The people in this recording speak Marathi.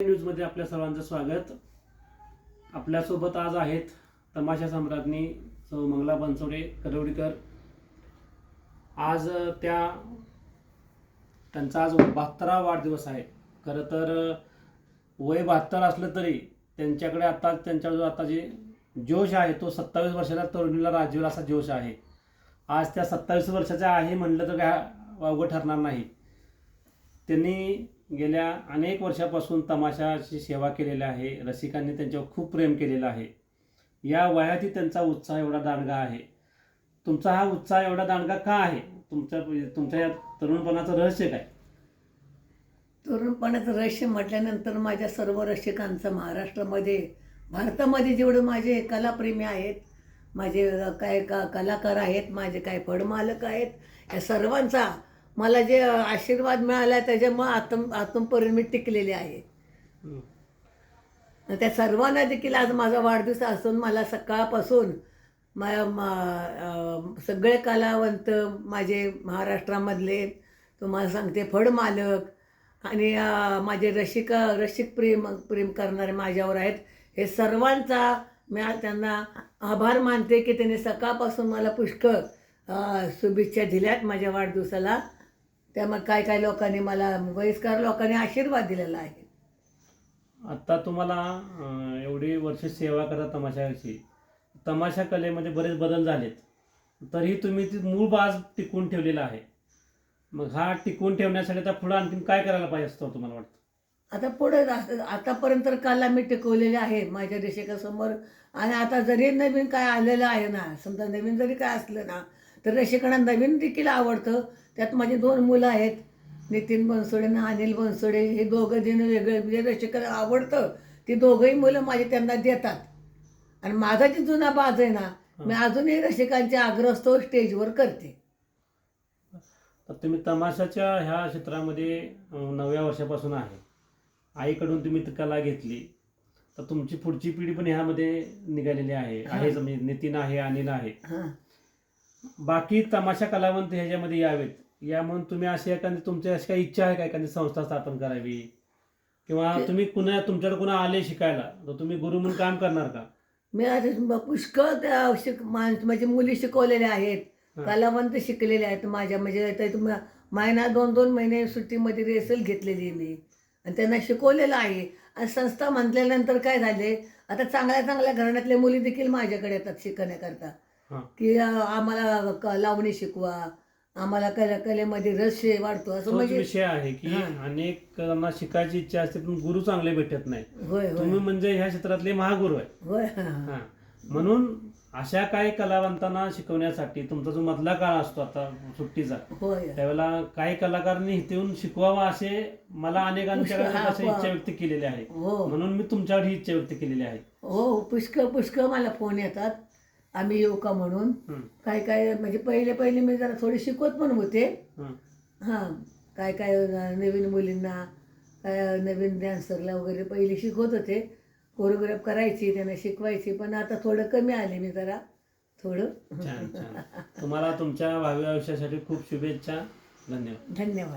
न्यूजमध्ये आपल्या सर्वांचं स्वागत. आपल्यासोबत आज आहेत तमाशा सम्राज्ञी सौ मंगला बनसोडे करवडीकर आज त्या त्यांचा आज बहात्तरा वाढदिवस आहे. खरं तर वय बहात्तर असलं तरी त्यांच्याकडे आता त्यांच्याजवळ आता जे जोश आहे तो सत्तावीस वर्षाच्या तरुणीला राजीव असा जोश आहे. आज त्या सत्तावीस वर्षाच्या आहे म्हणलं तर काय अवघड ठरणार नाही. त्यांनी गेल्या अनेक वर्षापासून तमाशाची सेवा केलेली आहे. रसिकांनी त्यांच्यावर खूप प्रेम केलेलं आहे. या वयातही त्यांचा उत्साह एवढा दांडगा आहे. तुमचा हा उत्साह एवढा दांडगा का आहे? तुमच्या तुमच्या या तरुणपणाचं रहस्य काय? तरुणपणाचं रहस्य म्हटल्यानंतर माझ्या सर्व रसिकांचं महाराष्ट्रामध्ये भारतामध्ये जेवढे माझे कलाप्रेमी आहेत माझे काय का कलाकार आहेत माझे काय फडमालक आहेत या सर्वांचा मला जे आशीर्वाद मिळाला त्याच्यामुळे आतम आतमपर्यंत मी टिकलेले आहे. आणि त्या सर्वांना देखील आज माझा वाढदिवस असून मला सकाळपासून मा सगळे कलावंत माझे महाराष्ट्रामधले तुम्हाला सांगते फडमालक आणि अं, माझे रसिक रसिक प्रेम प्रेम करणारे माझ्यावर आहेत. हे सर्वांचा मी आज त्यांना आभार मानते की त्यांनी सकाळपासून मला पुष्कळ शुभेच्छा दिल्यात माझ्या वाढदिवसाला. त्यामुळे काय काय लोकांनी मला वयस्कर लोकांनी आशीर्वाद दिलेला आहे. आता तुम्हाला अं, एवढी वर्ष सेवा करा तमाशाची तमाशा कलेमध्ये बरेच बदल झालेत. तरीही तुम्ही ती मूळ बाज टिकवून ठेवलेला आहे. मग हा टिकवून ठेवण्यासाठी आता पुढे आणखीन काय करायला पाहिजे असतं तुम्हाला वाटतं? आता पुढे जा- आतापर्यंत तर कला मी टिकवलेली आहे माझ्या रसिकासमोर आणि आता जरी नवीन काय आलेलं आहे ना समजा नवीन जरी काय असलं ना तर रसिकांना नवीन देखील आवडतं. त्यात माझी दोन मुलं आहेत. नितीन बनसोडे आणि अनिल बनसोडे. हे दोघं जण वेगळे म्हणजे रसिकाला आवडतं. ती दोघंही मुलं माझी त्यांना देतात. आणि माझा जी जुना बाज आहे ना मी अजूनही रसिकांचे आग्रह स्टेजवर करते. तर तुम्ही तमाशाच्या ह्या क्षेत्रामध्ये नवव्या वर्षापासून आहे. आईकडून तुम्ही कला घेतली. तर तुमची पुढची पिढी पण ह्यामध्ये निघालेली आहे. म्हणजे नितीन आहे अनिल आहे. बाकी तमाशा कलावंत ह्याच्यामध्ये यावेत. या म्हणून तुम्ही अशी एखादी तुमची अशी काही इच्छा आहे का? एखादी संस्था स्थापन करावी? किंवा तुम्ही कुणा तुमच्याकडे कुणा आले शिकायला? तर तुम्ही गुरु म्हणून काम करणार का? मी आता पुष्कळ त्या शिक माणस म्हणजे मुली शिकवलेल्या आहेत. कलावंत शिकलेले आहेत माझ्या म्हणजे महिना दोन दोन महिने सुट्टीमध्ये रेसल घेतलेली मी. आणि त्यांना शिकवलेलं आहे. आणि संस्था म्हटल्यानंतर काय झाले? आता चांगल्या चांगल्या घराण्यातल्या मुली देखील माझ्याकडे येतात शिकण्याकरता. की आम्हाला लावणी शिकवा. आम्हाला कला कलेमध्ये रस वाढतो. असं म्हणजे विषय आहे की. अनेक जणांना शिकायची इच्छा असते पण गुरु चांगले भेटत नाही. तुम्ही म्हणजे ह्या क्षेत्रातले महागुरु आहे. म्हणून अशा काही कलावंतांना शिकवण्यासाठी तुमचा जो मधला काळ असतो आता सुट्टीचा त्यावेळेला काही कलाकारांनी इथे येऊन शिकवावं असे मला अनेकांच्या अशा. इच्छा व्यक्त केलेली आहे. हो. म्हणून मी तुमच्यावर ही इच्छा व्यक्त केलेली आहे. हो पुष्कळ पुष्कळ मला फोन येतात. आम्ही येऊ का म्हणून काय काय म्हणजे पहिले पहिले मी जरा थोडी शिकवत पण होते. हं. काय काय नवीन मुलींना काय नवीन डान्सरला वगैरे पहिले शिकवत होते. कोरिओग्राफ करायची त्यांना शिकवायची पण आता थोडं कमी आले मी जरा. थोडं. तुम्हाला तुमच्या भावी आयुष्यासाठी खूप शुभेच्छा. धन्यवाद. धन्यवाद.